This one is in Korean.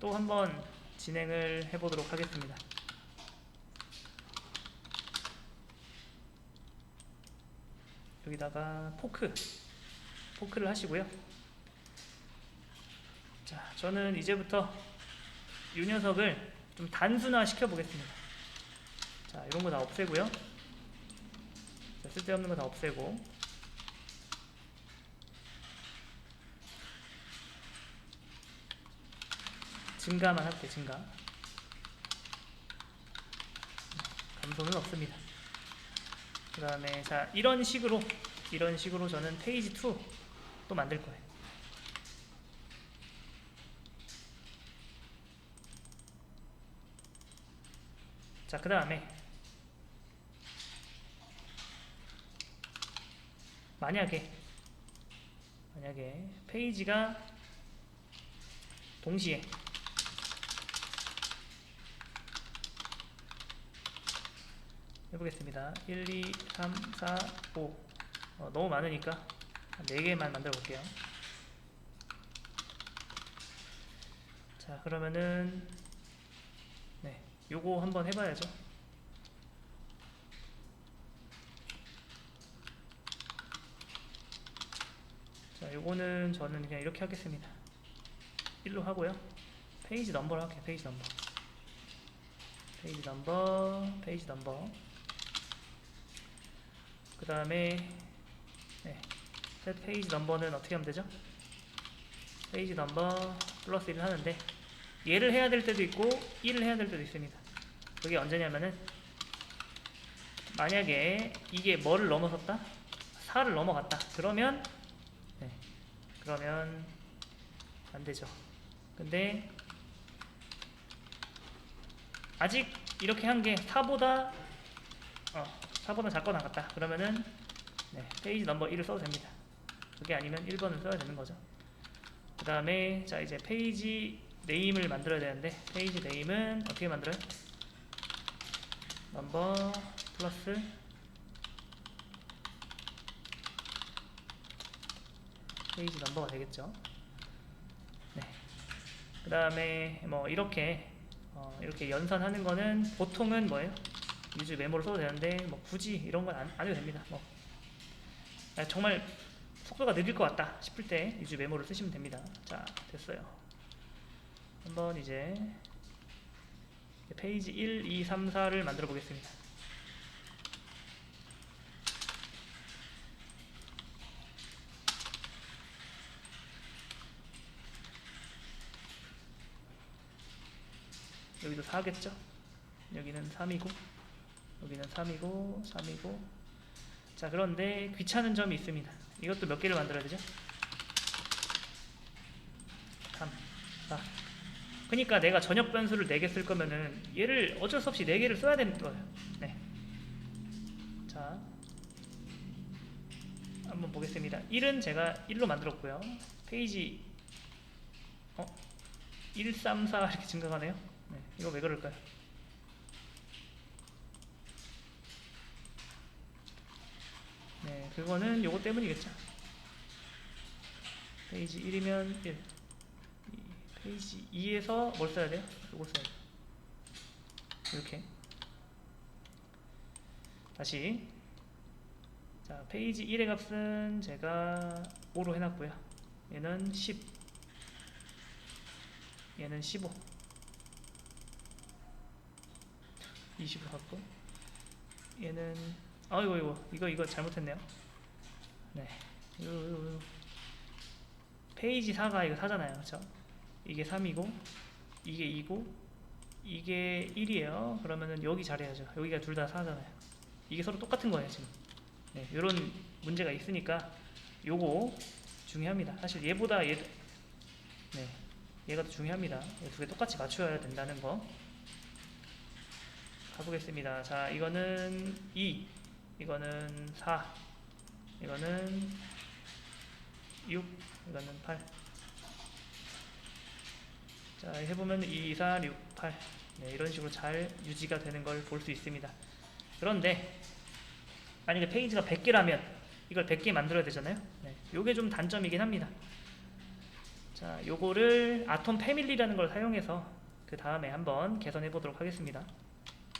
또 한번 진행을 해보도록 하겠습니다. 여기다가 포크, 포크를 하시고요. 자, 저는 이제부터 이 녀석을 좀 단순화 시켜 보겠습니다. 자, 이런 거 다 없애고요. 자, 쓸데없는 거 다 없애고. 증가만 할게요, 증가. 감소는 없습니다. 그 다음에, 자, 이런 식으로, 이런 식으로 저는 페이지 2 또 만들 거예요. 자, 그 다음에 만약에 만약에 페이지가 동시에 해보겠습니다. 1, 2, 3, 4, 5 어, 너무 많으니까 4개만 만들어 볼게요. 자 그러면은 네 요거 한번 해봐야죠. 자, 요거는 저는 그냥 이렇게 하겠습니다. 1로 하고요. 페이지 넘버로 할게요. 페이지 넘버. 페이지 넘버, 페이지 넘버. 그 다음에, 네. 셋 페이지 넘버는 어떻게 하면 되죠? 페이지 넘버 플러스 1을 하는데, 얘를 해야 될 때도 있고, 1을 해야 될 때도 있습니다. 그게 언제냐면은, 만약에 이게 뭐를 넘어섰다? 4를 넘어갔다. 그러면 네. 그러면 안 되죠. 근데 아직 이렇게 한 게 4보다 어, 4보다 작거나 같다. 그러면은 네, 페이지 넘버 1을 써도 됩니다. 그게 아니면 1번을 써야 되는 거죠. 그 다음에 자 이제 페이지 네임을 만들어야 되는데 페이지 네임은 어떻게 만들어요? 넘버 플러스 페이지 넘버가 되겠죠. 네. 그 다음에 뭐 이렇게 어, 이렇게 연산하는 거는 보통은 뭐예요? 유즈 메모를 써도 되는데 뭐 굳이 이런 건안 해도 됩니다. 뭐 아, 정말 속도가 느릴 것 같다 싶을 때 유즈 메모를 쓰시면 됩니다. 자 됐어요. 한번 이제 페이지 1, 2, 3, 4를 만들어 보겠습니다. 여기도 4겠죠? 여기는 3이고 여기는 3이고 3이고 자 그런데 귀찮은 점이 있습니다 이것도 몇 개를 만들어야 되죠? 3 4 그러니까 내가 전역 변수를 4개 쓸 거면은 얘를 어쩔 수 없이 4개를 써야 되는 거예요 네. 자 한번 보겠습니다 1은 제가 1로 만들었고요 페이지 어? 1, 3, 4 이렇게 증가가네요 네, 이거 왜 그럴까요? 네, 그거는 요거 때문이겠죠. 페이지 1이면 1. 페이지 2에서 뭘 써야 돼요? 요거 써야 돼요. 이렇게. 다시. 자, 페이지 1의 값은 제가 5로 해놨고요. 얘는 10. 얘는 15. 20을 갖고 얘는 아이고 이거 이거 이거 잘못했네요. 네, 이거, 이거, 이거. 페이지 4가 이거 4잖아요, 그렇죠? 이게 3이고 이게 2고 이게 1이에요. 그러면은 여기 잘해야죠. 여기가 둘 다 4잖아요. 이게 서로 똑같은 거예요 지금. 네, 이런 문제가 있으니까 요거 중요합니다. 사실 얘보다 얘, 네, 얘가 더 중요합니다. 두 개 똑같이 맞춰야 된다는 거. 가보겠습니다. 자, 이거는 2, 이거는 4, 이거는 6, 이거는 8. 자, 해보면 2, 4, 6, 8. 네, 이런 식으로 잘 유지가 되는 걸 볼 수 있습니다. 그런데, 만약에 페이지가 100개라면, 이걸 100개 만들어야 되잖아요? 네, 요게 좀 단점이긴 합니다. 자, 요거를 아톰 패밀리라는 걸 사용해서 그 다음에 한번 개선해 보도록 하겠습니다.